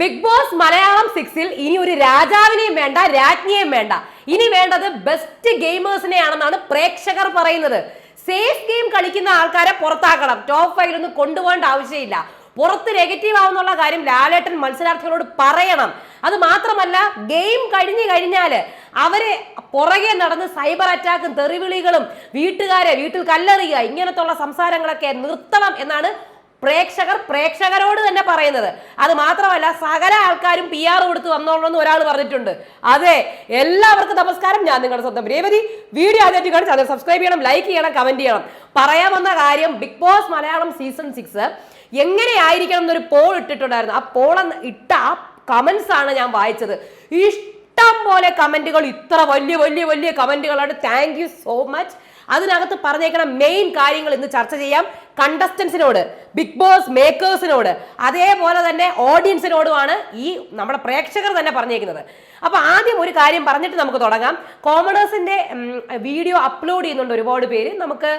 Big boss Malayalam സിക്സിൽ ഇനി ഒരു രാജാവിനെയും വേണ്ട രാജ്ഞിയെയും വേണ്ട. ഇനി വേണ്ടത് ബെസ്റ്റ് ഗെയിമേഴ്സിനെയാണെന്നാണ് പ്രേക്ഷകർ പറയുന്നത്. സേഫ് ഗെയിം കളിക്കുന്ന ആൾക്കാരെ പുറത്താക്കണം. ടോപ്പ് ഫൈവിലൊന്നും കൊണ്ടുപോകേണ്ട ആവശ്യമില്ല. പുറത്ത് നെഗറ്റീവ് ആവുന്നുള്ള കാര്യം ലാലേട്ടൻ മത്സരാർത്ഥികളോട് പറയണം. അത് മാത്രമല്ല ഗെയിം കഴിഞ്ഞു കഴിഞ്ഞാൽ അവരെ പുറകെ നടന്ന് സൈബർ അറ്റാക്കും തെറിവിളികളും വീട്ടുകാരെ വീട്ടിൽ കല്ലെറിയുക ഇങ്ങനത്തുള്ള സംസാരങ്ങളൊക്കെ നിർത്തണം എന്നാണ് പ്രേക്ഷകർ പ്രേക്ഷകരോട് തന്നെ പറയുന്നത്. അത് മാത്രമല്ല സകല ആൾക്കാരും പി ആർ കൊടുത്ത് വന്നോളൂ ഒരാൾ പറഞ്ഞിട്ടുണ്ട്. അതെ എല്ലാവർക്കും നമസ്കാരം. ഞാൻ നിങ്ങളുടെ സ്വന്തം രേവതി. വീഡിയോ ആദ്യമായിട്ട് കാണിച്ച് അത് സബ്സ്ക്രൈബ് ചെയ്യണം ലൈക്ക് ചെയ്യണം കമന്റ് ചെയ്യണം. പറയാൻ വന്ന കാര്യം Big Boss Malayalam season six എങ്ങനെയായിരിക്കണം എന്നൊരു പോൾ ഇട്ടിട്ടുണ്ടായിരുന്നു. ആ പോൾ ഇട്ട ആ കമന്റ്സ് ആണ് ഞാൻ വായിച്ചത്. ഇഷ്ടം പോലെ കമന്റുകൾ ഇത്ര വലിയ വലിയ വലിയ കമന്റുകളാണ്. താങ്ക് യു സോ മച്ച് അതിനകത്ത് പറഞ്ഞേക്കണ മെയിൻ കാര്യങ്ങൾ ഇന്ന് ചർച്ച ചെയ്യാം. കണ്ടസ്റ്റൻസിനോട് ബിഗ് ബോസ് മേക്കേഴ്സിനോട് അതേപോലെ തന്നെ ഓഡിയൻസിനോടുമാണ് ഈ നമ്മുടെ പ്രേക്ഷകർ തന്നെ പറഞ്ഞേക്കുന്നത്. അപ്പൊ ആദ്യം ഒരു കാര്യം പറഞ്ഞിട്ട് നമുക്ക് തുടങ്ങാം. കോമണേഴ്സിന്റെ വീഡിയോ അപ്ലോഡ് ചെയ്യുന്നുണ്ട് ഒരുപാട് പേര്. നമുക്ക്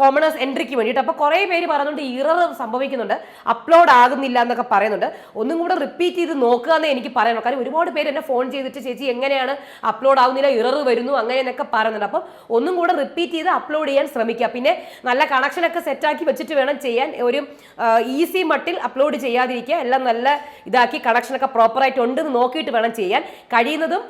കോമണേഴ്സ് എൻട്രിക്ക് വേണ്ടിയിട്ട്. അപ്പൊ കുറെ പേര് പറഞ്ഞുകൊണ്ട് ഇറർ സംഭവിക്കുന്നുണ്ട്. അപ്ലോഡ് ആകുന്നില്ല എന്നൊക്കെ പറയുന്നുണ്ട്. ഒന്നും കൂടെ റിപ്പീറ്റ് ചെയ്ത് നോക്കുക എന്നേ എനിക്ക് പറയണം കാര്യം ഒരുപാട് പേര് എന്നെ ഫോൺ ചെയ്തിട്ട് ചേച്ചി എങ്ങനെയാണ് അപ്ലോഡ് ആകുന്നില്ല ഇറർ വരുന്നു അങ്ങനെ എന്നൊക്കെ പറയുന്നുണ്ട്. അപ്പം ഒന്നും കൂടെ റിപ്പീറ്റ് ചെയ്ത് അപ്ലോഡ് ചെയ്യാൻ ശ്രമിക്കുക. പിന്നെ നല്ല കണക്ഷനൊക്കെ സെറ്റാക്കി വെച്ചിട്ട് വേണം ചെയ്യാൻ. ഒരു ഈസി മട്ടിൽ അപ്ലോഡ് ചെയ്യാതിരിക്കുക. എല്ലാം നല്ല ഇതാക്കി കണക്ഷനൊക്കെ പ്രോപ്പറായിട്ട് ഉണ്ടെന്ന് നോക്കിയിട്ട് വേണം ചെയ്യാൻ. കഴിയുന്നതും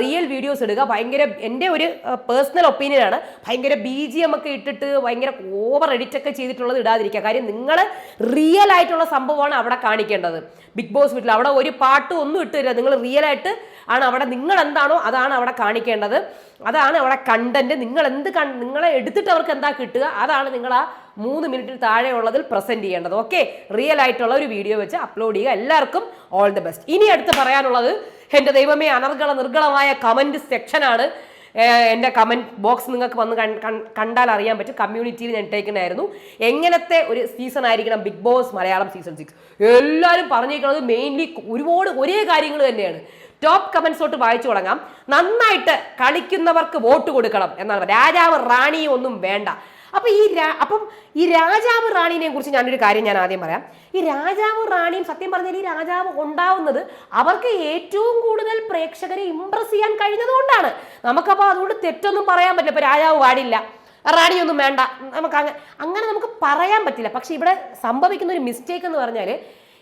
റിയൽ വീഡിയോസ് ഇടുക. ഭയങ്കര എന്റെ ഒരു പേഴ്സണൽ ഒപ്പീനിയനാണ് ഭയങ്കര ബി ജി എം ഒക്കെ ഇട്ടിട്ട് ഭയങ്കര ഓവർ എഡിറ്റ് ഒക്കെ ചെയ്തിട്ടുള്ളത് ഇടാതിരിക്കുക. കാര്യം നിങ്ങൾ റിയൽ ആയിട്ടുള്ള സംഭവമാണ് അവിടെ കാണിക്കേണ്ടത്. ബിഗ് ബോസ് വീട്ടിൽ അവിടെ ഒരു പാട്ടും ഒന്നും ഇട്ടില്ല. നിങ്ങൾ റിയൽ ആയിട്ട് ആണ് അവിടെ നിങ്ങൾ എന്താണോ അതാണ് അവിടെ കാണിക്കേണ്ടത്. അതാണ് അവിടെ കണ്ടന്റ് നിങ്ങൾ എന്ത് കൺ നിങ്ങളെ എടുത്തിട്ട് അവർക്ക് എന്താ കിട്ടുക? അതാണ് നിങ്ങൾ ആ മൂന്ന് മിനിറ്റിൽ താഴെ ഉള്ളതിൽ പ്രസന്റ് ചെയ്യേണ്ടത്. ഓക്കെ റിയൽ ആയിട്ടുള്ള ഒരു വീഡിയോ വെച്ച് അപ്ലോഡ് ചെയ്യുക. എല്ലാവർക്കും ഓൾ ദി ബെസ്റ്റ് ഇനി അടുത്ത് പറയാനുള്ളത് എന്റെ ദൈവമേ അനർഗള നിർഗളമായ കമന്റ് സെക്ഷനാണ് എന്റെ കമന്റ് ബോക്സ് നിങ്ങൾക്ക് വന്ന് കണ്ടാൽ അറിയാൻ പറ്റും. കമ്മ്യൂണിറ്റിയിൽ ഞാൻ ഇട്ടേക്കണായിരുന്നു എങ്ങനത്തെ ഒരു സീസൺ ആയിരിക്കണം Big Boss Malayalam season six എല്ലാവരും പറഞ്ഞിരിക്കുന്നത് മെയിൻലി ഒരുപാട് ഒരേ കാര്യങ്ങൾ തന്നെയാണ്. ടോപ്പ് കമൻസ് തൊട്ട് വായിച്ചു തുടങ്ങാം. നന്നായിട്ട് കളിക്കുന്നവർക്ക് വോട്ട് കൊടുക്കണം എന്നാണ്. രാജാവ് റാണിയും ഒന്നും വേണ്ട. അപ്പൊ ഈ രാ- അപ്പം ഈ രാജാവ് റാണീനെ കുറിച്ച് ഞാനൊരു കാര്യം ഞാൻ ആദ്യം പറയാം. ഈ രാജാവ് റാണിയും സത്യം പറഞ്ഞാൽ ഈ രാജാവ് ഉണ്ടാവുന്നത് അവർക്ക് ഏറ്റവും കൂടുതൽ പ്രേക്ഷകരെ ഇമ്പ്രസ് ചെയ്യാൻ കഴിഞ്ഞതുകൊണ്ടാണ്. നമുക്കപ്പോൾ അതുകൊണ്ട് തെറ്റൊന്നും പറയാൻ പറ്റില്ല. ഇപ്പൊ രാജാവ് പാടില്ല. റാണിയൊന്നും വേണ്ട. നമുക്ക് അങ്ങനെ അങ്ങനെ നമുക്ക് പറയാൻ പറ്റില്ല. പക്ഷെ ഇവിടെ സംഭവിക്കുന്ന ഒരു മിസ്റ്റേക്ക് എന്ന് പറഞ്ഞാൽ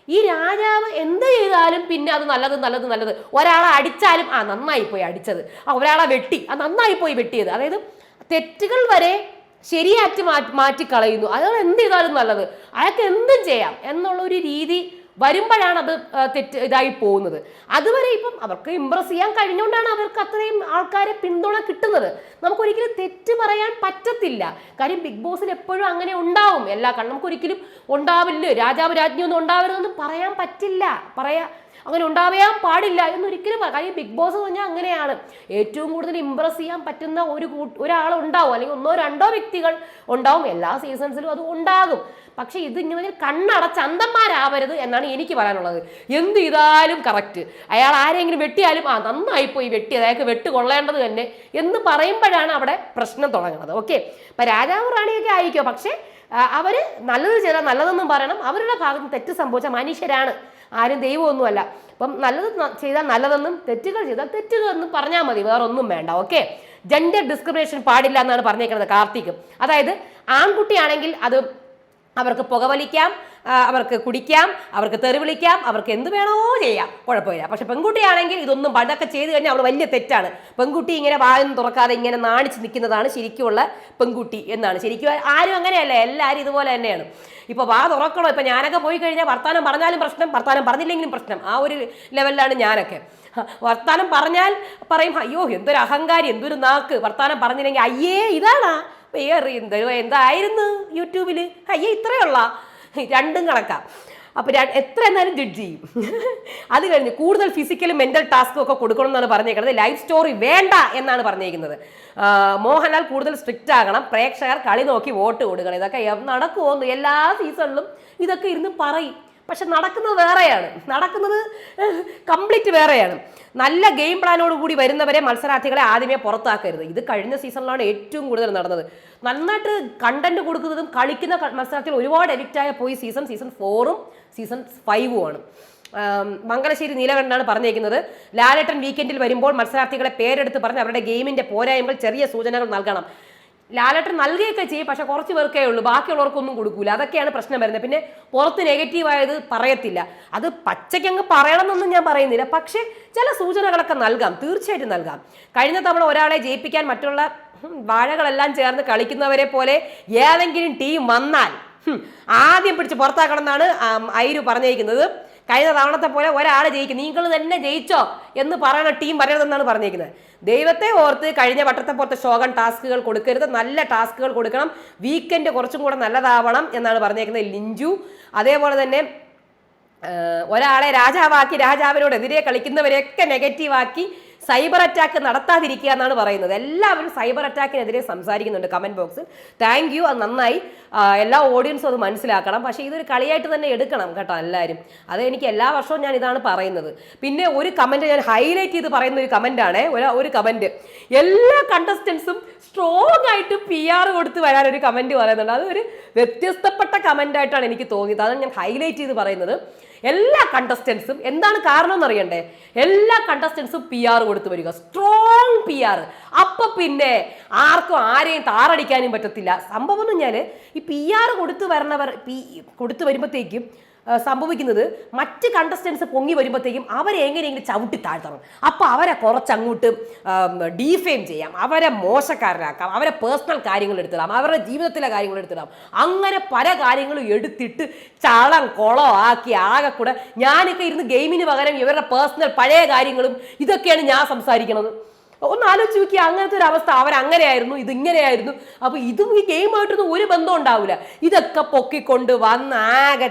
ഈ രാജാവ് എന്ത് ചെയ്താലും പിന്നെ അത് നല്ലത് നല്ലത് നല്ലത്. ഒരാളെ അടിച്ചാലും ആ നന്നായി പോയി അടിച്ചത്. ആ ഒരാളെ വെട്ടി. ആ നന്നായി പോയി വെട്ടിയത്. അതായത് തെറ്റുകൾ വരെ ശരിയാറ്റി മാറ്റി മാറ്റിക്കളയുന്നു. അയാൾ എന്ത് ചെയ്താലും നല്ലത്. അയാൾക്ക് എന്തും ചെയ്യാം എന്നുള്ള ഒരു രീതി വരുമ്പോഴാണ് അത് തെറ്റ് ഇതായി പോകുന്നത്. അതുവരെ ഇപ്പം അവർക്ക് ഇമ്പ്രസ് ചെയ്യാൻ കഴിഞ്ഞുകൊണ്ടാണ് അവർക്ക് അത്രയും ആൾക്കാരെ പിന്തുണ കിട്ടുന്നത്. നമുക്കൊരിക്കലും തെറ്റ് പറയാൻ പറ്റത്തില്ല. കാര്യം ബിഗ് ബോസിൽ എപ്പോഴും അങ്ങനെ ഉണ്ടാവും. എല്ലാ കാരണം നമുക്കൊരിക്കലും ഉണ്ടാവില്ല. രാജാവ് രാജ്ഞിയൊന്നും ഉണ്ടാവരുതെന്ന് പറയാൻ പറ്റില്ല. പറയാ അങ്ങനെ ഉണ്ടാവാൻ പാടില്ല എന്നൊരിക്കലും കാര്യം ബിഗ് ബോസ് എന്ന് പറഞ്ഞാൽ അങ്ങനെയാണ്. ഏറ്റവും കൂടുതൽ ഇമ്പ്രസ് ചെയ്യാൻ പറ്റുന്ന ഒരു ഒരാൾ ഉണ്ടാവും. അല്ലെങ്കിൽ ഒന്നോ രണ്ടോ വ്യക്തികൾ ഉണ്ടാവും. എല്ലാ സീസൺസിലും അത് ഉണ്ടാകും. പക്ഷെ ഇത് ഇങ്ങനെ കണ്ണടച്ച് അന്തന്മാരാവരുത് എന്നാണ് എനിക്ക് പറയാനുള്ളത്. എന്ത് ചെയ്താലും കറക്റ്റ് അയാൾ ആരെങ്കിലും വെട്ടിയാലും ആ നന്നായി പോയി വെട്ടി. അയാൾക്ക് വെട്ട് കൊള്ളേണ്ടത് തന്നെ എന്ന് പറയുമ്പോഴാണ് അവിടെ പ്രശ്നം തുടങ്ങുന്നത്. ഓക്കെ ഇപ്പൊ രാജാവ് റാണിയൊക്കെ ആയിരിക്കും? പക്ഷേ അവർ നല്ലത് ചെയ്താൽ നല്ലതെന്നും പറയണം. അവരുടെ ഭാഗത്ത് തെറ്റ് സംഭവിച്ച മനുഷ്യരാണ്. ആരും ദൈവമൊന്നുമല്ല. അപ്പം നല്ലത് ചെയ്താൽ നല്ലതെന്നും തെറ്റുകൾ ചെയ്താൽ തെറ്റുകൾ എന്നും പറഞ്ഞാൽ മതി. വേറൊന്നും വേണ്ട. ഓക്കെ? ജെൻഡർ ഡിസ്ക്രിമിനേഷൻ പാടില്ല എന്നാണ് പറഞ്ഞേക്കുന്നത് കാർത്തിക്. അതായത് ആൺകുട്ടിയാണെങ്കിൽ അത് അവർക്ക് പുകവലിക്കാം അവർക്ക് കുടിക്കാം അവർക്ക് തെറി വിളിക്കാം അവർക്ക് എന്ത് വേണോ ചെയ്യാം. കുഴപ്പമില്ല. പക്ഷെ പെൺകുട്ടിയാണെങ്കിൽ ഇതൊന്നും പണ്ടൊക്കെ ചെയ്ത് കഴിഞ്ഞാൽ അവൾ വലിയ തെറ്റാണ്. പെൺകുട്ടി ഇങ്ങനെ വായൊന്നും തുറക്കാതെ ഇങ്ങനെ നാണിച്ച് നിൽക്കുന്നതാണ് ശരിക്കുമുള്ള പെൺകുട്ടി എന്നാണ്. ശരിക്കും ആരും അങ്ങനെയല്ല എല്ലാവരും ഇതുപോലെ തന്നെയാണ്. ഇപ്പൊ വാ തുറക്കണോ? ഇപ്പൊ ഞാനൊക്കെ പോയി കഴിഞ്ഞാൽ വർത്താനം പറഞ്ഞാലും പ്രശ്നം വർത്താനം പറഞ്ഞില്ലെങ്കിലും പ്രശ്നം. ആ ഒരു ലെവലിലാണ് ഞാനൊക്കെ. വർത്താനം പറഞ്ഞാൽ പറയും അയ്യോ എന്തൊരു അഹങ്കാരി എന്തൊരു നാക്ക്. വർത്താനം പറഞ്ഞില്ലെങ്കിൽ അയ്യേ ഇതാണാ. വേറെ എന്തോ എന്തായിരുന്നു യൂട്യൂബിൽ അയ്യേ ഇത്രയുള്ള. രണ്ടും കണക്കാം. അപ്പൊ എത്ര എന്നാലും ജഡ്ജ് ചെയ്യും. അത് കഴിഞ്ഞ് കൂടുതൽ ഫിസിക്കലും മെന്റൽ ടാസ്കും ഒക്കെ കൊടുക്കണം എന്നാണ് പറഞ്ഞേക്കുന്നത്. ലൈഫ് സ്റ്റോറി വേണ്ട എന്നാണ് പറഞ്ഞേക്കുന്നത്. മോഹൻലാൽ കൂടുതൽ സ്ട്രിക്റ്റ് ആകണം. പ്രേക്ഷകർ കളി നോക്കി വോട്ട് കൊടുക്കണം. ഇതൊക്കെ നടക്കുമോ നടക്കുമോന്ന് എല്ലാ സീസണിലും ഇതൊക്കെ ഇരുന്ന് പറയും. പക്ഷെ നടക്കുന്നത് വേറെയാണ്. നടക്കുന്നത് കംപ്ലീറ്റ് വേറെയാണ്. നല്ല ഗെയിം പ്ലാനോട് കൂടി വരുന്നവരെ മത്സരാർത്ഥികളെ ആദ്യമേ പുറത്താക്കരുത്. ഇത് കഴിഞ്ഞ സീസണിലാണ് ഏറ്റവും കൂടുതൽ നടന്നത്. നന്നായിട്ട് കണ്ടന്റ് കൊടുക്കുന്നതും കളിക്കുന്ന മത്സരത്തിൽ ഒരുപാട് എഡിക്റ്റ് ആയ പോയി സീസൺ സീസൺ ഫോറും സീസൺ ഫൈവും ആണ്. മംഗലശ്ശേരി നീലകണ്ഠനാണ് പറഞ്ഞേക്കുന്നത്. ലാലേട്ടൻ വീക്കെൻഡിൽ വരുമ്പോൾ മത്സരാർത്ഥികളെ പേരെടുത്ത് പറഞ്ഞ് അവരുടെ ഗെയിമിന്റെ പോരായ്മകൾ ചെറിയ സൂചനകൾ നൽകണം. ലാലേട്ടൻ നൽകുകയൊക്കെ ചെയ്യും പക്ഷെ കുറച്ച് പേർക്കേ ഉള്ളൂ. ബാക്കിയുള്ളവർക്കൊന്നും കൊടുക്കൂല. അതൊക്കെയാണ് പ്രശ്നം വരുന്നത്. പിന്നെ പുറത്ത് നെഗറ്റീവായത് പറയത്തില്ല. അത് പച്ചയ്ക്ക് അങ്ങ് പറയണമെന്നൊന്നും ഞാൻ പറയുന്നില്ല. പക്ഷേ ചില സൂചനകളൊക്കെ നൽകാം. തീർച്ചയായിട്ടും നൽകാം. കഴിഞ്ഞ തവണ ഒരാളെ ജയിപ്പിക്കാൻ മറ്റുള്ള വാഴകളെല്ലാം ചേർന്ന് കളിക്കുന്നവരെ പോലെ ഏതെങ്കിലും ടീം വന്നാൽ ആദ്യം പിടിച്ച് പുറത്താക്കണം എന്നാണ് ഐരു പറഞ്ഞിരിക്കുന്നത്. കഴിഞ്ഞ തവണത്തെ പോലെ ഒരാൾ ജയിക്കും. നിങ്ങൾ തന്നെ ജയിച്ചോ എന്ന് പറയണ ടീം വരരുതെന്നാണ് പറഞ്ഞിരിക്കുന്നത്. ദൈവത്തെ ഓർത്ത് കഴിഞ്ഞ വട്ടത്തെ പോലത്തെ ശോകൻ ടാസ്കുകൾ കൊടുക്കരുത്. നല്ല ടാസ്കുകൾ കൊടുക്കണം. വീക്കെൻഡ് കുറച്ചും കൂടെ നല്ലതാവണം എന്നാണ് പറഞ്ഞേക്കുന്നത് ലിഞ്ചു. അതേപോലെ തന്നെ ഒരാളെ രാജാവാക്കി രാജാവിനോടെതിരെ കളിക്കുന്നവരെയൊക്കെ നെഗറ്റീവാക്കി സൈബർ അറ്റാക്ക് നടത്താതിരിക്കുക എന്നാണ് പറയുന്നത്. എല്ലാവരും സൈബർ അറ്റാക്കിനെതിരെ സംസാരിക്കുന്നുണ്ട് കമന്റ് ബോക്സിൽ. താങ്ക് യു അത് നന്നായി എല്ലാ ഓഡിയൻസും അത് മനസ്സിലാക്കണം. പക്ഷേ ഇതൊരു കളിയായിട്ട് തന്നെ എടുക്കണം കേട്ടോ എല്ലാവരും അത് എനിക്ക് എല്ലാ വർഷവും ഞാൻ ഇതാണ് പറയുന്നത്. പിന്നെ ഒരു കമന്റ് ഞാൻ ഹൈലൈറ്റ് ചെയ്ത് പറയുന്ന ഒരു കമന്റാണ് ഒരു കമന്റ് എല്ലാ കണ്ടസ്റ്റൻസും സ്ട്രോങ് ആയിട്ട് പി ആർ കൊടുത്ത് വരാൻ ഒരു കമന്റ് പറയുന്നുണ്ട്. അതൊരു വ്യത്യസ്തപ്പെട്ട കമന്റ് ആയിട്ടാണ് എനിക്ക് തോന്നിയത്. അതാണ് ഞാൻ ഹൈലൈറ്റ് ചെയ്ത് പറയുന്നത്. എല്ലാ കണ്ടസ്റ്റൻസും എന്താണ് കാരണം എന്നറിയണ്ടേ എല്ലാ കണ്ടസ്റ്റൻസും പി ആർ കൊടുത്തു വരിക. സ്ട്രോങ് പി ആർ അപ്പൊ പിന്നെ ആർക്കും ആരെയും താറടിക്കാനും പറ്റത്തില്ല. സംഭവം എന്ന് പറഞ്ഞാൽ ഈ പി ആർ കൊടുത്തു വരണവർ പി കൊടുത്തു വരുമ്പോഴത്തേക്കും സംഭവിക്കുന്നത് മറ്റ് കണ്ടസ്റ്റൻസ് പൊങ്ങി വരുമ്പോഴത്തേക്കും അവരെ എങ്ങനെയെങ്കിലും ചവിട്ടി താഴ്ത്തണം. അപ്പോൾ അവരെ കുറച്ചങ്ങോട്ട് ഡീഫെയിം ചെയ്യാം. അവരെ മോശക്കാരനാക്കാം. അവരെ പേഴ്സണൽ കാര്യങ്ങൾ എടുത്തിടാം. അവരുടെ ജീവിതത്തിലെ കാര്യങ്ങൾ എടുത്തിടാം. അങ്ങനെ പല കാര്യങ്ങളും എടുത്തിട്ട് ചളം കുളം ആക്കി ആകെ കൂടെ ഞാനൊക്കെ ഇരുന്ന് ഗെയിമിന് പകരം ഇവരുടെ പേഴ്സണൽ പഴയ കാര്യങ്ങളും ഇതൊക്കെയാണ് ഞാൻ സംസാരിക്കുന്നത് ഒന്ന് ആലോചിച്ച് നോക്കിയാൽ അങ്ങനത്തെ ഒരു അവസ്ഥ. അവരങ്ങനെയായിരുന്നു ഇത് ഇങ്ങനെയായിരുന്നു. അപ്പോൾ ഇതും ഈ ഗെയിമായിട്ടൊന്നും ഒരു ബന്ധം ഉണ്ടാവില്ല. ഇതൊക്കെ പൊക്കിക്കൊണ്ട് വന്ന് ആകെ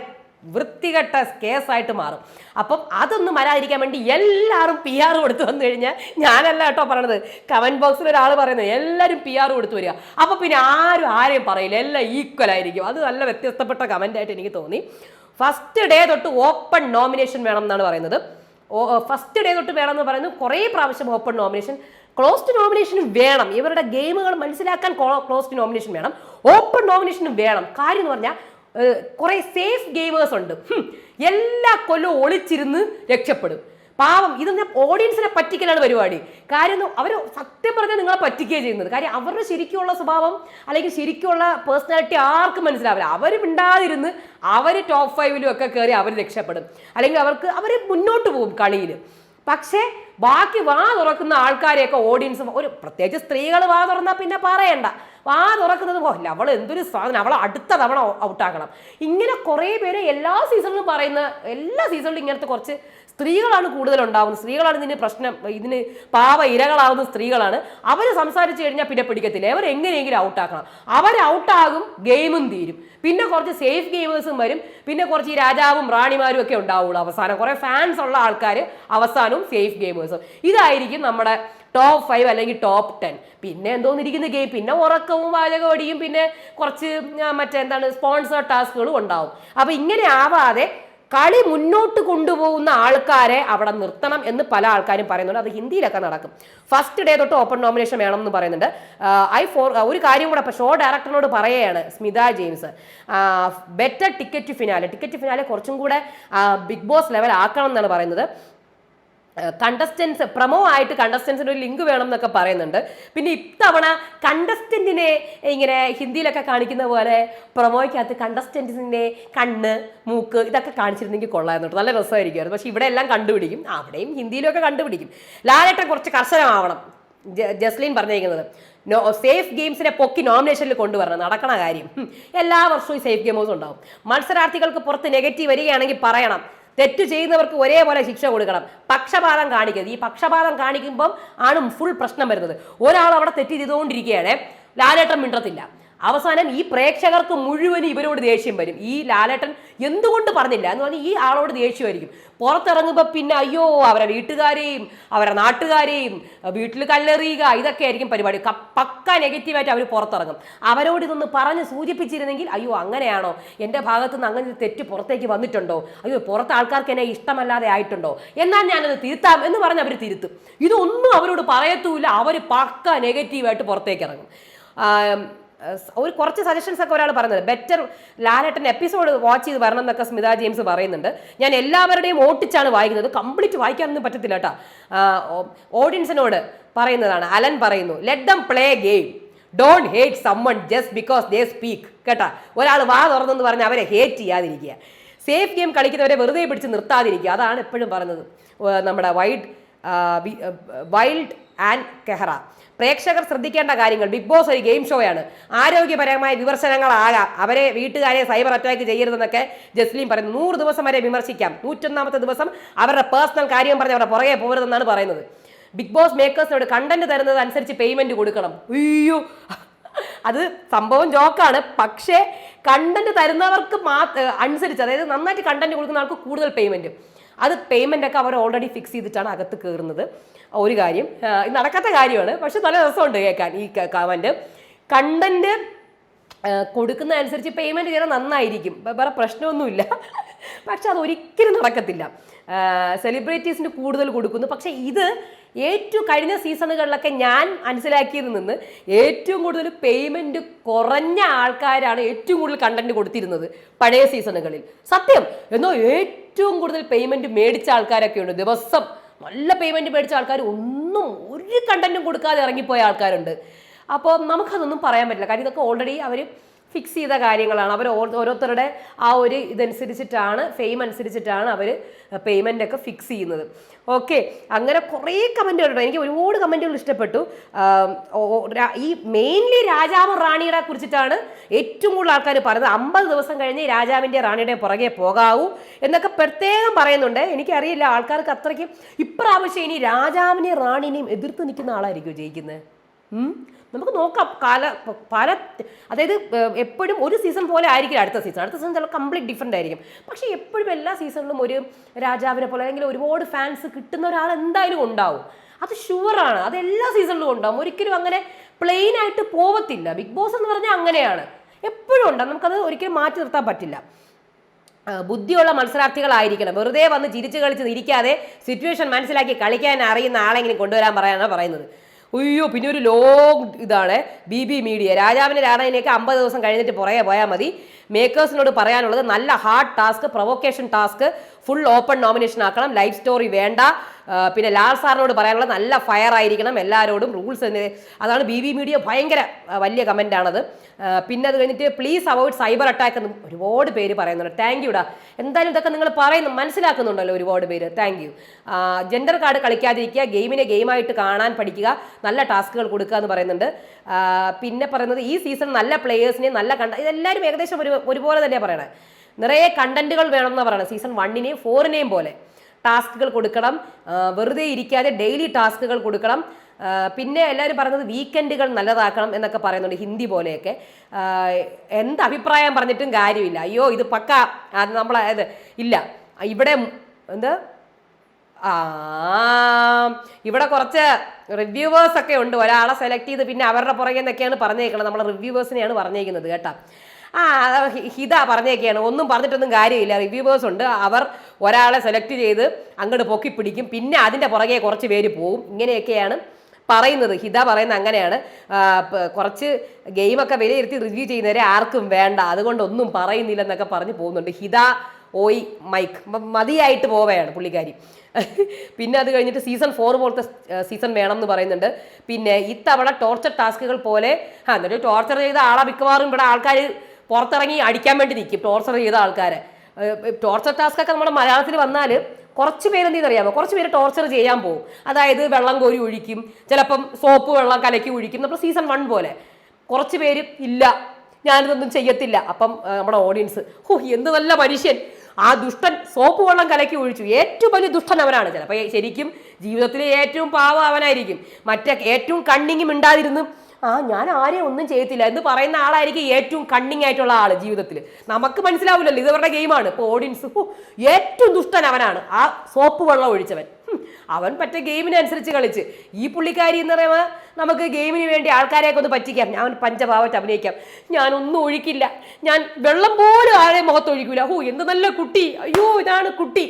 വൃത്തികെട്ട കേസായിട്ട് മാറും. അപ്പം അതൊന്നും വരാതിരിക്കാൻ വേണ്ടി എല്ലാവരും പി ആർ കൊടുത്തു വന്നു കഴിഞ്ഞാൽ ഞാനല്ല കേട്ടോ പറയണത്. കമന്റ് ബോക്സിൽ ഒരാൾ പറയുന്നത് എല്ലാവരും പി ആർ കൊടുത്തു വരിക. അപ്പോൾ പിന്നെ ആരും ആരെയും പറയില്ല എല്ലാം ഈക്വൽ ആയിരിക്കും. അത് നല്ല വ്യത്യസ്തപ്പെട്ട കമന്റ് ആയിട്ട് എനിക്ക് തോന്നി. ഫസ്റ്റ് ഡേ തൊട്ട് ഓപ്പൺ നോമിനേഷൻ വേണം എന്നാണ് പറയുന്നത്. ഫസ്റ്റ് ഡേ തൊട്ട് വേണം എന്ന് പറയുന്നത് കുറേ പ്രാവശ്യം ഓപ്പൺ നോമിനേഷൻ ക്ലോസ്ഡ് നോമിനേഷൻ വേണം. ഇവരുടെ ഗെയിമുകൾ മനസ്സിലാക്കാൻ ക്ലോസ്ഡ് നോമിനേഷൻ വേണം. ഓപ്പൺ നോമിനേഷൻ വേണം. കാര്യം എന്ന് പറഞ്ഞാൽ കുറെ സേഫ് ഗെയിമേഴ്സ് ഉണ്ട്. എല്ലാ കൊല്ലവും ഒളിച്ചിരുന്ന് രക്ഷപ്പെടും. പാവം ഇതൊന്ന് ഓഡിയൻസിനെ പറ്റിക്കലാണ് പരിപാടി. കാര്യം അവർ സത്യം പറഞ്ഞാൽ നിങ്ങളെ പറ്റിക്കുകയാണ് ചെയ്യുന്നത്. കാര്യം അവരുടെ ശരിക്കുള്ള സ്വഭാവം അല്ലെങ്കിൽ ശരിക്കുള്ള പേഴ്സണാലിറ്റി ആർക്കും മനസ്സിലാവില്ല. അവർ മിണ്ടാതിരുന്ന് അവർ ടോപ്പ് ഫൈവിലും ഒക്കെ കയറി അവർ രക്ഷപ്പെടും. അല്ലെങ്കിൽ അവർക്ക് അവർ മുന്നോട്ട് പോകും കളിയിൽ പക്ഷേ ബാക്കി വാ തുറക്കുന്ന ആൾക്കാരെയൊക്കെ ഓഡിയൻസ് ഒരു പ്രത്യേകിച്ച് സ്ത്രീകൾ വാ തുറന്നാൽ പിന്നെ പറയണ്ട. വാ തുറക്കുന്നത് ഓ അവൾ എന്തൊരു സാധനം അവളെ അടുത്ത തവണ ഔട്ടാക്കണം ഇങ്ങനെ കുറേ പേര് എല്ലാ സീസണിലും പറയുന്ന എല്ലാ സീസണിലും ഇങ്ങനത്തെ കുറച്ച് സ്ത്രീകളാണ് കൂടുതൽ ഉണ്ടാവുന്നത് സ്ത്രീകളാണ് ഇതിന് പ്രശ്നം ഇതിന് പാവ ഇരകളാവുന്ന സ്ത്രീകളാണ്. അവർ സംസാരിച്ചു കഴിഞ്ഞാൽ പിന്നെ പിടിക്കത്തില്ല. അവർ എങ്ങനെയെങ്കിലും ഔട്ടാക്കണം. അവർ ഔട്ടാകും ഗെയിമും തീരും. പിന്നെ കുറച്ച് സേഫ് ഗെയിമേഴ്സും വരും. പിന്നെ കുറച്ച് ഈ രാജാവും റാണിമാരും ഒക്കെ ഉണ്ടാവുള്ളൂ അവസാനം. കുറേ ഫാൻസ് ഉള്ള ആൾക്കാർ അവസാനവും സേഫ് ഗെയിമേഴ്സും. ഇതായിരിക്കും നമ്മുടെ ടോപ്പ് ഫൈവ് അല്ലെങ്കിൽ ടോപ്പ് ടെൻ പിന്നെ എന്തോന്നിരിക്കുന്ന ഗെയിം. പിന്നെ ഉറക്കവും വാചകമടിയും. പിന്നെ കുറച്ച് ആ, മറ്റേ എന്താണ് സ്പോൺസർ ടാസ്കുകളും ഉണ്ടാവും. അപ്പോൾ ഇങ്ങനെ ആവാതെ കളി മുന്നോട്ട് കൊണ്ടുപോകുന്ന ആൾക്കാരെ അവിടെ നിർത്തണം എന്ന് പല ആൾക്കാരും പറയുന്നുണ്ട്. അത് ഹിന്ദിയിലൊക്കെ നടക്കും. ഫസ്റ്റ് ഡേ തൊട്ട് ഓപ്പൺ നോമിനേഷൻ വേണം എന്ന് പറയുന്നുണ്ട് ഐ ഫോർ ഒരു കാര്യം കൂടെ ഷോ ഡയറക്ടറിനോട് പറയുകയാണ് Smitha James. Better ticket finale ticket finale കുറച്ചും കൂടെ ബിഗ് ബോസ് ലെവൽ ആക്കണം എന്നാണ് പറയുന്നത്. കണ്ടസ്റ്റൻസ് പ്രമോ ആയിട്ട് കണ്ടസ്റ്റൻസിന് ഒരു ലിങ്ക് വേണം എന്നൊക്കെ പറയുന്നുണ്ട്. പിന്നെ ഇത്തവണ കണ്ടസ്റ്റന്റിനെ ഇങ്ങനെ ഹിന്ദിയിലൊക്കെ കാണിക്കുന്ന പോലെ പ്രൊമോയ്ക്കകത്ത് കണ്ടസ്റ്റൻസിന്റെ കണ്ണ് മൂക്ക് ഇതൊക്കെ കാണിച്ചിരുന്നെങ്കിൽ കൊള്ളായിരുന്നു നല്ല രസമായിരിക്കുമായിരുന്നു. പക്ഷെ ഇവിടെ എല്ലാം കണ്ടുപിടിക്കും. അവിടെയും ഹിന്ദിയിലൊക്കെ കണ്ടുപിടിക്കും. ലാലേട്ടൻ കുറച്ച് കർശനമാവണം. ജസ്ലീൻ പറഞ്ഞിരിക്കുന്നത് നോ സേഫ് ഗെയിംസിനെ പൊക്കി നോമിനേഷനിൽ കൊണ്ടുവരണം. നടക്കണ കാര്യം. എല്ലാ വർഷവും സേഫ് ഗെയിമേഴ്സ് ഉണ്ടാവും. മത്സരാർത്ഥികൾക്ക് പുറത്ത് നെഗറ്റീവ് വരികയാണെങ്കിൽ പറയണം. തെറ്റ് ചെയ്യുന്നവർക്ക് ഒരേപോലെ ശിക്ഷ കൊടുക്കണം. പക്ഷപാതം കാണിക്കരുത്. ഈ പക്ഷപാതം കാണിക്കുമ്പം ആണ് ഫുൾ പ്രശ്നം വരുന്നത്. ഒരാൾ അവിടെ തെറ്റ് ചെയ്തുകൊണ്ടിരിക്കുകയാണ്. ലാലേട്ടം മിണ്ടത്തില്ല. അവസാനം ഈ പ്രേക്ഷകർക്ക് മുഴുവൻ ഇവരോട് ദേഷ്യം വരും. ഈ ലാലേട്ടൻ എന്തുകൊണ്ട് പറഞ്ഞില്ല? എന്ന് പറഞ്ഞാൽ ഈ ആളോട് ദേഷ്യമായിരിക്കും. പുറത്തിറങ്ങുമ്പോൾ പിന്നെ അയ്യോ അവരെ വീട്ടുകാരെയും അവരെ നാട്ടുകാരെയും വീട്ടിൽ കല്ലെറിയുക ഇതൊക്കെ ആയിരിക്കും പരിപാടി. പക്ക നെഗറ്റീവായിട്ട് അവർ പുറത്തിറങ്ങും. അവരോട് ഇതൊന്ന് പറഞ്ഞ് സൂചിപ്പിച്ചിരുന്നെങ്കിൽ അയ്യോ അങ്ങനെയാണോ? എന്റെ ഭാഗത്തു നിന്ന് അങ്ങനെ തെറ്റ് പുറത്തേക്ക് വന്നിട്ടുണ്ടോ? അയ്യോ പുറത്ത് ആൾക്കാർക്ക് എന്നെ ഇഷ്ടമല്ലാതെ ആയിട്ടുണ്ടോ? എന്നാൽ ഞാനത് തിരുത്താം എന്ന് പറഞ്ഞ് അവർ തിരുത്തും. ഇതൊന്നും അവരോട് പറയത്തൂല്ല. അവർ പക്ക നെഗറ്റീവായിട്ട് പുറത്തേക്ക് ഇറങ്ങും. ഒരു കുറച്ച് സജഷൻസ് ഒക്കെ ഒരാൾ പറഞ്ഞത്. ബെറ്റർ ലാലേട്ടൻ എപ്പിസോഡ് വാച്ച് ചെയ്ത് വരണം എന്നൊക്കെ സ്മിത ജെയിംസ് പറയുന്നുണ്ട്. ഞാൻ എല്ലാവരുടെയും ഓട്ടിച്ചാണ് വായിക്കുന്നത്. കംപ്ലീറ്റ് വായിക്കാനൊന്നും പറ്റത്തില്ല കേട്ടോ. ഓഡിയൻസിനോട് പറയുന്നതാണ്. അലൻ പറയുന്നു let them play game don't hate someone just because they speak കേട്ടാ. ഒരാൾ വാ തുറന്നെന്ന് പറഞ്ഞ് അവരെ ഹേറ്റ് ചെയ്യാതിരിക്കുക. സേഫ് ഗെയിം കളിക്കുന്നവരെ വെറുതെ പിടിച്ച് നിർത്താതിരിക്കുക. അതാണ് എപ്പോഴും പറയുന്നത്. നമ്മുടെ വൈഡ് വൈൽഡ് ആൻഡ് കെഹ്റ. പ്രേക്ഷകർ ശ്രദ്ധിക്കേണ്ട കാര്യങ്ങൾ. ബിഗ് ബോസ് ഒരു ഗെയിം ഷോയാണ്. ആരോഗ്യപരമായ വിമർശനങ്ങളാകാം. അവരെ വീട്ടുകാരെ സൈബർ അറ്റാക്ക് ചെയ്യരുതെന്നൊക്കെ ജസ്ലീം പറയുന്നു. നൂറ് ദിവസം വരെ വിമർശിക്കാം. നൂറ്റൊന്നാമത്തെ ദിവസം അവരുടെ പേഴ്സണൽ കാര്യം പറഞ്ഞ് അവരുടെ പുറകെ പോകരുതെന്നാണ് പറയുന്നത്. ബിഗ് ബോസ് മേക്കേഴ്സിനോട് കണ്ടന്റ് തരുന്നത് അനുസരിച്ച് പേയ്മെന്റ് കൊടുക്കണം. അയ്യോ. അത് സംഭവം ജോക്കാണ്. പക്ഷേ കണ്ടന്റ് തരുന്നവർക്ക് അനുസരിച്ച് അതായത് നന്നായിട്ട് കണ്ടന്റ് കൊടുക്കുന്ന ആൾക്ക് കൂടുതൽ പേയ്മെന്റ് അത് പേയ്മെന്റ് ഒക്കെ അവർ ഓൾറെഡി ഫിക്സ് ചെയ്തിട്ടാണ് അകത്ത് കയറുന്നത് ഒരു കാര്യം ഇത് നടക്കാത്ത കാര്യമാണ്. പക്ഷെ നല്ല രസമുണ്ട് കേൾക്കാൻ ഈ കമന്റ്. കണ്ടന്റ് കൊടുക്കുന്ന അനുസരിച്ച് പേയ്മെന്റ് കയറാൻ നന്നായിരിക്കും. വേറെ പ്രശ്നമൊന്നുമില്ല. പക്ഷെ അത് ഒരിക്കലും നടക്കത്തില്ല സെലിബ്രിറ്റീസിന് കൂടുതൽ കൊടുക്കുന്നു. പക്ഷെ ഇത് ഏറ്റവും കഴിഞ്ഞ സീസണുകളിലൊക്കെ ഞാൻ മനസ്സിലാക്കിയതിൽ നിന്ന് ഏറ്റവും കൂടുതൽ പേയ്മെന്റ് കുറഞ്ഞ ആൾക്കാരാണ് ഏറ്റവും കൂടുതൽ കണ്ടന്റ് കൊടുത്തിരുന്നത് പഴയ സീസണുകളിൽ. സത്യം എന്നോ ഏറ്റവും കൂടുതൽ പേയ്മെന്റ് മേടിച്ച ആൾക്കാരൊക്കെ ഉണ്ട് ദിവസം. നല്ല പേയ്മെന്റ് മേടിച്ച ആൾക്കാർ ഒന്നും ഒരു കണ്ടന്റും കൊടുക്കാതെ ഇറങ്ങിപ്പോയ ആൾക്കാരുണ്ട്. അപ്പോൾ നമുക്കതൊന്നും പറയാൻ പറ്റില്ല. കാര്യം ഇതൊക്കെ ഓൾറെഡി അവർ ഫിക്സ് ചെയ്ത കാര്യങ്ങളാണ്. അവർ ഓരോരുത്തരുടെ ആ ഒരു ഇതനുസരിച്ചിട്ടാണ് ഫെയിം അനുസരിച്ചിട്ടാണ് അവർ പേയ്മെന്റ് ഒക്കെ ഫിക്സ് ചെയ്യുന്നത്. ഓക്കെ അങ്ങനെ കുറേ കമന്റുകളുണ്ട് എനിക്ക് ഒരുപാട് കമന്റുകൾ ഇഷ്ടപ്പെട്ടു. ഈ മെയിൻലി രാജാവ് റാണിയുടെ കുറിച്ചിട്ടാണ് ഏറ്റവും കൂടുതൽ ആൾക്കാർ പറയുന്നത്. അമ്പത് ദിവസം കഴിഞ്ഞ് രാജാവിന്റെ റാണിയുടെ പുറകെ പോകാവൂ എന്നൊക്കെ പ്രത്യേകം പറയുന്നുണ്ട്. എനിക്കറിയില്ല ആൾക്കാർക്ക് അത്രയ്ക്കും ഇപ്രാവശ്യം ഇനി രാജാവിനെയും റാണിനെയും എതിർത്ത് നിൽക്കുന്ന ആളായിരിക്കും ജയിക്കുന്നത്. നമുക്ക് നോക്കാം. കാല പല അതായത് എപ്പോഴും ഒരു സീസൺ പോലെ ആയിരിക്കില്ല അടുത്ത സീസൺ അടുത്ത സീസൺ ചിലപ്പോൾ കംപ്ലീറ്റ് ഡിഫറെന്റ് ആയിരിക്കും. പക്ഷേ എപ്പോഴും എല്ലാ സീസണിലും ഒരു രാജാവിനെ പോലെ അല്ലെങ്കിൽ ഒരുപാട് ഫാൻസ് കിട്ടുന്ന ഒരാൾ എന്തായാലും ഉണ്ടാവും. അത് ഷുവറാണ് അത് എല്ലാ സീസണിലും ഉണ്ടാവും. ഒരിക്കലും അങ്ങനെ പ്ലെയിൻ ആയിട്ട് പോവത്തില്ല. ബിഗ് ബോസ് എന്ന് പറഞ്ഞാൽ അങ്ങനെയാണ്. എപ്പോഴും ഉണ്ടാവും. നമുക്കത് ഒരിക്കലും മാറ്റി നിർത്താൻ പറ്റില്ല. ബുദ്ധിയുള്ള മത്സരാർത്ഥികളായിരിക്കണം. വെറുതെ വന്ന് ചിരിച്ചു കളിച്ച് ഇരിക്കാതെ സിറ്റുവേഷൻ മനസ്സിലാക്കി കളിക്കാൻ അറിയുന്ന ആളെങ്കിലും കൊണ്ടുവരാൻ പറയാനാണ് പറയുന്നത്. അയ്യോ പിന്നെ ഒരു ലോങ് ഇതാണ് ബി ബി മീഡിയ. രാജാവിനെ രാണയിലേക്ക് അമ്പത് ദിവസം കഴിഞ്ഞിട്ട് പുറകെ പോയാൽ മതി. മേക്കേഴ്സിനോട് പറയാനുള്ളത് നല്ല hard task provocation task full open nomination ആക്കണം. ലൈഫ് സ്റ്റോറി വേണ്ട. പിന്നെ ലാൽ സാറിനോട് പറയാനുള്ള നല്ല ഫയർ ആയിരിക്കണം എല്ലാവരോടും റൂൾസ് അതാണ് ബി വി മീഡിയ ഭയങ്കര വലിയ കമന്റ് ആണത്. ആ, പിന്നെ അത് കഴിഞ്ഞിട്ട് പ്ലീസ് അവോയ്ഡ് സൈബർ അറ്റാക്ക് എന്ന് ഒരുപാട് പേര് പറയുന്നുണ്ട്. താങ്ക് യുടാ എന്തായാലും ഇതൊക്കെ നിങ്ങൾ പറയുന്നു മനസ്സിലാക്കുന്നുണ്ടല്ലോ ഒരുപാട് പേര്. താങ്ക് യു ജെൻഡർ കാർഡ് കളിക്കാതിരിക്കുക ഗെയിമിനെ ഗെയിമായിട്ട് കാണാൻ പഠിക്കുക നല്ല ടാസ്കുകൾ കൊടുക്കുക എന്ന് പറയുന്നുണ്ട്. പിന്നെ പറയുന്നത് ഈ സീസൺ നല്ല പ്ലേയേഴ്സിനെ നല്ല കണ്ട ഇതെല്ലാവരും ഏകദേശം ഒരു ഒരുപോലെ തന്നെയാണ് പറയണത് നിറയെ കണ്ടന്റുകൾ വേണമെന്നാണ് പറയുന്നത് സീസൺ വണ്ണിനെയും ഫോറിനെയും പോലെ. ടാസ്കുകൾ കൊടുക്കണം. വെറുതെ ഇരിക്കാതെ ഡെയിലി ടാസ്കുകൾ കൊടുക്കണം. പിന്നെ എല്ലാവരും പറയുന്നത് വീക്കെൻഡുകൾ നല്ലതാക്കണം എന്നൊക്കെ പറയുന്നുണ്ട് ഹിന്ദി പോലെയൊക്കെ. എന്ത് അഭിപ്രായം പറഞ്ഞിട്ടും കാര്യമില്ല. അയ്യോ ഇത് പക്ക. അത് നമ്മൾ ഇല്ല. ഇവിടെ എന്ത്? ആ ഇവിടെ കുറച്ച് റിവ്യൂവേഴ്സ് ഒക്കെ ഉണ്ട്. ഒരാളെ സെലക്ട് ചെയ്ത് പിന്നെ അവരുടെ പുറകെ നിന്നൊക്കെയാണ് പറഞ്ഞേക്കുന്നത് നമ്മൾ റിവ്യൂവേഴ്സിനെയാണ് പറഞ്ഞേക്കുന്നത് കേട്ടോ. ആ ഹിത പറഞ്ഞേക്കെയാണ്. ഒന്നും പറഞ്ഞിട്ടൊന്നും കാര്യമില്ല. റിവ്യൂവേഴ്സ് ഉണ്ട്. അവർ ഒരാളെ സെലക്ട് ചെയ്ത് അങ്ങോട്ട് പൊക്കി പിടിക്കും. പിന്നെ അതിന്റെ പുറകെ കുറച്ച് പേര് പോവും. ഇങ്ങനെയൊക്കെയാണ് പറയുന്നത്. ഹിത പറയുന്നത് അങ്ങനെയാണ്. കുറച്ച് ഗെയിമൊക്കെ വിലയിരുത്തി റിവ്യൂ ചെയ്യുന്നവരെ ആർക്കും വേണ്ട. അതുകൊണ്ട് ഒന്നും പറയുന്നില്ലെന്നൊക്കെ പറഞ്ഞ് പോകുന്നുണ്ട്. ഹിത ഓയ് മൈക്ക്. മതിയായിട്ട് പോവുകയാണ് പുള്ളിക്കാരി. പിന്നെ അത് കഴിഞ്ഞിട്ട് സീസൺ ഫോർ പോലത്തെ സീസൺ വേണം എന്ന് പറയുന്നുണ്ട്. പിന്നെ ഇത്തവണ ടോർച്ചർ ടാസ്കുകൾ പോലെ ആ എന്നിട്ട് ടോർച്ചർ ചെയ്ത ആളെ മിക്കവാറും ഇവിടെ ആൾക്കാർ പുറത്തിറങ്ങി അടിക്കാൻ വേണ്ടി നിൽക്കും ടോർച്ചർ ചെയ്ത ആൾക്കാരെ. ടോർച്ചർ ടാസ്ക് ഒക്കെ നമ്മുടെ മലയാളത്തിൽ വന്നാൽ കുറച്ച് പേരെന്തെന്ന് അറിയാമോ കുറച്ച് പേര് ടോർച്ചർ ചെയ്യാൻ പോകും അതായത് വെള്ളം കോരി ഒഴിക്കും ചിലപ്പം സോപ്പ് വെള്ളം കലക്കി ഒഴിക്കും നമ്മൾ സീസൺ വൺ പോലെ. കുറച്ച് പേര് ഇല്ല ഞാനിതൊന്നും ചെയ്യത്തില്ല. അപ്പം നമ്മുടെ ഓഡിയൻസ് ഹോ എന്ത് നല്ല മനുഷ്യൻ. ആ ദുഷ്ടൻ സോപ്പ് വെള്ളം കലക്കി ഒഴിച്ചു. ഏറ്റവും വലിയ ദുഷ്ടൻ അവനാണ്. ചിലപ്പോൾ ശരിക്കും ജീവിതത്തിലെ ഏറ്റവും പാവം അവനായിരിക്കും. മറ്റേ ഏറ്റവും കണ്ണിങ്ങും മിണ്ടാതിരുന്ന് ആ ഞാൻ ആരെയും ഒന്നും ചെയ്യത്തില്ല. എന്ന് പറയുന്ന ആളായിരിക്കും ഏറ്റവും കണ്ണിങ് ആയിട്ടുള്ള ആൾ ജീവിതത്തിൽ നമുക്ക് മനസ്സിലാവില്ലല്ലോ ഇത് അവരുടെ ഗെയിമാണ് ഇപ്പോൾ ഓഡിയൻസ് ഏറ്റവും ദുഷ്ടൻ അവനാണ്. ആ സോപ്പ് വെള്ളം ഒഴിച്ചവൻ. അവൻ പറ്റ ഗെയിമിനനുസരിച്ച് കളിച്ച്. ഈ പുള്ളിക്കാരി എന്ന് പറയുമ്പോൾ നമുക്ക് ഗെയിമിന് വേണ്ടി ആൾക്കാരെയൊക്കെ ഒന്ന് പറ്റിക്കാം. ഞാൻ പഞ്ചഭാവത്തെ അഭിനയിക്കാം. ഞാൻ ഒന്നും ഒഴിക്കില്ല. ഞാൻ വെള്ളം പോലും ആരെ മുഖത്ത് ഒഴിക്കില്ല ഹോ എന്ത് നല്ല കുട്ടി. അയ്യോ ഇതാണ് കുട്ടി.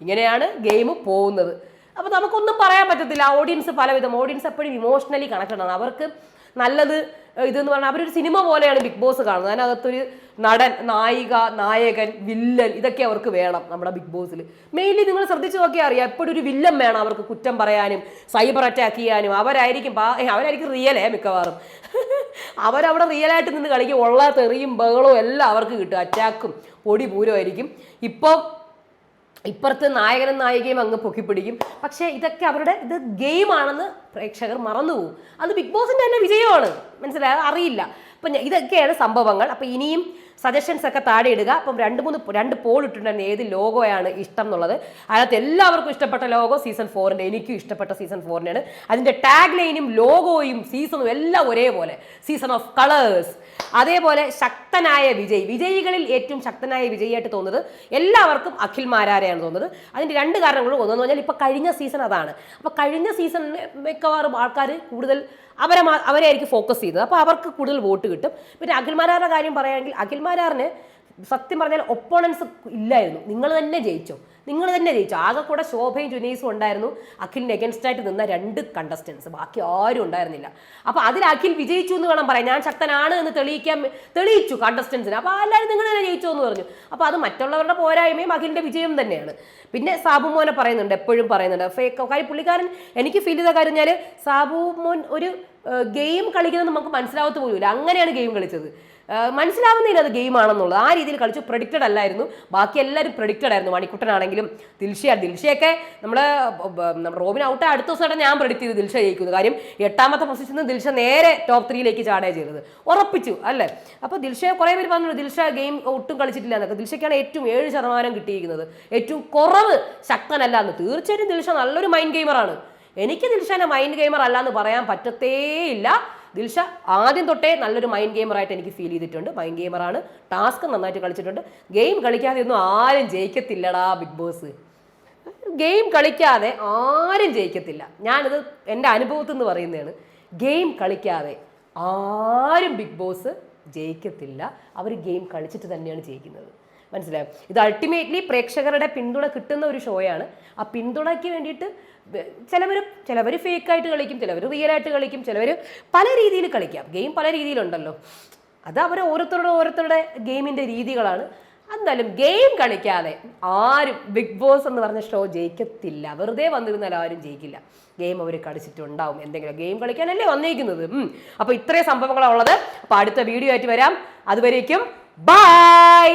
ഇങ്ങനെയാണ് ഗെയിം പോകുന്നത്. അപ്പോൾ നമുക്കൊന്നും പറയാൻ പറ്റത്തില്ല. ഓഡിയൻസ് പലവിധം. ഓഡിയൻസ് എപ്പോഴും ഇമോഷണലി കണക്റ്റഡ് ആണ്. അവർക്ക് നല്ലത് ഇതെന്ന് പറഞ്ഞാൽ അവരൊരു സിനിമ പോലെയാണ് ബിഗ് ബോസ് കാണുന്നത്. അതിനകത്തൊരു നടൻ നായിക നായകൻ വില്ലൻ ഇതൊക്കെ അവർക്ക് വേണം നമ്മുടെ ബിഗ് ബോസിൽ മെയിൻലി നിങ്ങൾ ശ്രദ്ധിച്ചു നോക്കിയാൽ അറിയാം എപ്പോഴും ഒരു വില്ലൻ വേണം അവർക്ക് കുറ്റം പറയാനും സൈബർ അറ്റാക്ക് ചെയ്യാനും. അവരായിരിക്കും അവരായിരിക്കും റിയലേ മിക്കവാറും. അവരവിടെ റിയലായിട്ട് നിന്ന് കളിക്കും. ഉള്ള തെറിയും ബഹളവും എല്ലാം അവർക്ക് കിട്ടും. അറ്റാക്കും പൊടി പൂരമായിരിക്കും ഇപ്പം ഇപ്പുറത്ത് നായകനും നായികയും അങ്ങ് പൊക്കിപ്പിടിക്കും. പക്ഷേ ഇതൊക്കെ അവരുടെ ഇത് ഗെയിമാണെന്ന് പ്രേക്ഷകർ മറന്നുപോകും. അത് ബിഗ് ബോസിന്റെ തന്നെ വിജയമാണ്. മനസ്സിലായത് അറിയില്ല. അപ്പം ഇതൊക്കെയാണ് സംഭവങ്ങൾ. അപ്പം ഇനിയും സജഷൻസ് ഒക്കെ താഴെ ഇടുക. അപ്പം രണ്ട് മൂന്ന് രണ്ട് പോൾ ഇട്ടിട്ടുണ്ടായിരുന്നു ഏത് ലോഗോയാണ് ഇഷ്ടം എന്നുള്ളത്. അതിനകത്ത് എല്ലാവർക്കും ഇഷ്ടപ്പെട്ട ലോഗോ സീസൺ ഫോറിന്റെ എനിക്കും ഇഷ്ടപ്പെട്ട സീസൺ ഫോറിന്റെയാണ് അതിന്റെ ടാഗ് ലൈനും ലോഗോയും സീസണും എല്ലാം ഒരേപോലെ. സീസൺ ഓഫ് കളേഴ്സ് അതേപോലെ ശക്തനായ വിജയ്. വിജയികളിൽ ഏറ്റവും ശക്തനായ വിജയിയായിട്ട് തോന്നുന്നത് എല്ലാവർക്കും അഖിൽ മാരാരെയാണ് തോന്നുന്നത്. അതിന്റെ രണ്ട് കാരണങ്ങളും ഒന്നെന്ന് പറഞ്ഞാൽ ഇപ്പം കഴിഞ്ഞ സീസൺ അതാണ്. അപ്പോൾ കഴിഞ്ഞ സീസണിൽ മിക്കവാറും ആൾക്കാർ കൂടുതൽ അവരെ അവരെ ആയിരിക്കും ഫോക്കസ് ചെയ്തത്. അപ്പോൾ അവർക്ക് കൂടുതൽ വോട്ട് കിട്ടും. പിന്നെ അഖിൽമാരാറിന്റെ കാര്യം പറയുകയാണെങ്കിൽ അഖിൽമാരാറിന് സത്യം പറഞ്ഞാൽ ഒപ്പോണൻസ് ഇല്ലായിരുന്നു. നിങ്ങൾ തന്നെ ജയിച്ചോ. നിങ്ങൾ തന്നെ ജയിച്ചു. ആകെ കൂടെ ശോഭയും ജുനീസും ഉണ്ടായിരുന്നു. അഖിലിന്റെ എഗൻസ്റ്റായിട്ട് നിന്ന രണ്ട് കണ്ടസ്റ്റൻസ് ബാക്കി ആരും ഉണ്ടായിരുന്നില്ല. അപ്പോൾ അതിൽ അഖിൽ വിജയിച്ചു എന്ന് വേണം പറയാം ഞാൻ ശക്തനാണ് എന്ന് തെളിയിക്കാൻ തെളിയിച്ചു കണ്ടസ്റ്റൻസിന് അപ്പോൾ എല്ലാവരും നിങ്ങൾ തന്നെ ജയിച്ചു എന്ന് പറഞ്ഞു. അപ്പോൾ അത് മറ്റുള്ളവരുടെ പോരായ്മയും അഖിലിന്റെ വിജയം തന്നെയാണ്. പിന്നെ സാബു മോനെ പറയുന്നുണ്ട് എപ്പോഴും പറയുന്നുണ്ട്. ഫേക്ക് കാര്യം പുള്ളിക്കാരൻ എനിക്ക് ഫീൽ ചെയ്ത കാര്യം ഞാൻ സാബു മോൻ ഒരു ഗെയിം കളിക്കുന്നത് നമുക്ക് മനസ്സിലാവത്ത് പോലുമില്ല അങ്ങനെയാണ് ഗെയിം കളിച്ചത്. മനസ്സിലാവുന്നില്ല അത് ഗെയിം ആണെന്നുള്ളത്. ആ രീതിയിൽ കളിച്ചു പ്രഡിക്റ്റഡ് അല്ലായിരുന്നു. ബാക്കി എല്ലാവരും പ്രഡിക്റ്റഡ് ആയിരുന്നു. മണിക്കുട്ടനാണെങ്കിലും ദിൽഷയ ദിൽഷയൊക്കെ നമ്മൾ റോബിൻ ഔട്ട് അടുത്ത ദിവസം ഞാൻ പ്രഡിക്റ്റ് ചെയ്തു ദിൽഷ ജയിക്കുന്നു കാര്യം എട്ടാമത്തെ പൊസിഷനിൽ ദിൽഷ നേരെ ടോപ്പ് ത്രീയിലേക്ക് ചാടേ ചെയ്തത്. ഉറപ്പിച്ചു അല്ലേ? അപ്പോൾ ദിൽഷ കുറേ പേര് പറഞ്ഞു ദിൽഷ ഗെയിം ഒട്ടും കളിച്ചിട്ടില്ല എന്നൊക്കെ. ദിൽഷയ്ക്കാണ് ഏറ്റവും ഏഴ് ശതമാനം കിട്ടിയിരിക്കുന്നത്. ഏറ്റവും കുറവ് ശക്തനല്ല എന്ന്. തീർച്ചയായിട്ടും ദിൽഷ നല്ലൊരു മൈൻഡ് ഗെയിമറാണ് എനിക്ക് ദിൽഷാനെ മൈൻഡ് ഗെയിമർ അല്ല എന്ന് പറയാൻ പറ്റത്തേയില്ല. ദിൽഷ ആദ്യം തൊട്ടേ നല്ലൊരു മൈൻഡ് ഗെയിമറായിട്ട് എനിക്ക് ഫീൽ ചെയ്തിട്ടുണ്ട്. മൈൻഡ് ഗെയിമറാണ് ടാസ്ക് നന്നായിട്ട് കളിച്ചിട്ടുണ്ട്. ഗെയിം കളിക്കാതെ ഒന്നും ആരും ജയിക്കത്തില്ലടാ ബിഗ് ബോസ് ഗെയിം കളിക്കാതെ ആരും ജയിക്കത്തില്ല. ഞാനിത് എന്റെ അനുഭവത്തിൽ നിന്ന് പറയുന്നതാണ്. ഗെയിം കളിക്കാതെ ആരും ബിഗ് ബോസ് ജയിക്കത്തില്ല. അവർ ഗെയിം കളിച്ചിട്ട് തന്നെയാണ് ജയിക്കുന്നത്. മനസ്സിലായോ? ഇത് അൾട്ടിമേറ്റ്ലി പ്രേക്ഷകരുടെ പിന്തുണ കിട്ടുന്ന ഒരു ഷോയാണ് ആ പിന്തുണയ്ക്ക് വേണ്ടിയിട്ട് ചിലവർ ചിലവർ ഫേക്കായിട്ട് കളിക്കും ചിലവർ റിയലായിട്ട് കളിക്കും ചിലവർ പല രീതിയിൽ കളിക്കാം. ഗെയിം പല രീതിയിലുണ്ടല്ലോ. അത് അവർ ഓരോരുത്തരുടെ ഓരോരുത്തരുടെ ഗെയിമിന്റെ രീതികളാണ്. എന്തായാലും ഗെയിം കളിക്കാതെ ആരും ബിഗ് ബോസ് എന്ന് പറഞ്ഞ ഷോ ജയിക്കത്തില്ല. വെറുതെ വന്നിരുന്നാൽ ആരും ജയിക്കില്ല. ഗെയിം അവർ കളിച്ചിട്ടുണ്ടാവും. എന്തെങ്കിലും ഗെയിം കളിക്കാനല്ലേ വന്നിരിക്കുന്നത്. അപ്പോൾ ഇത്രയും സംഭവങ്ങളാണ് ഉള്ളത്. അപ്പോൾ അടുത്ത വീഡിയോ ആയിട്ട് വരാം. അതുവരേക്കും ബൈ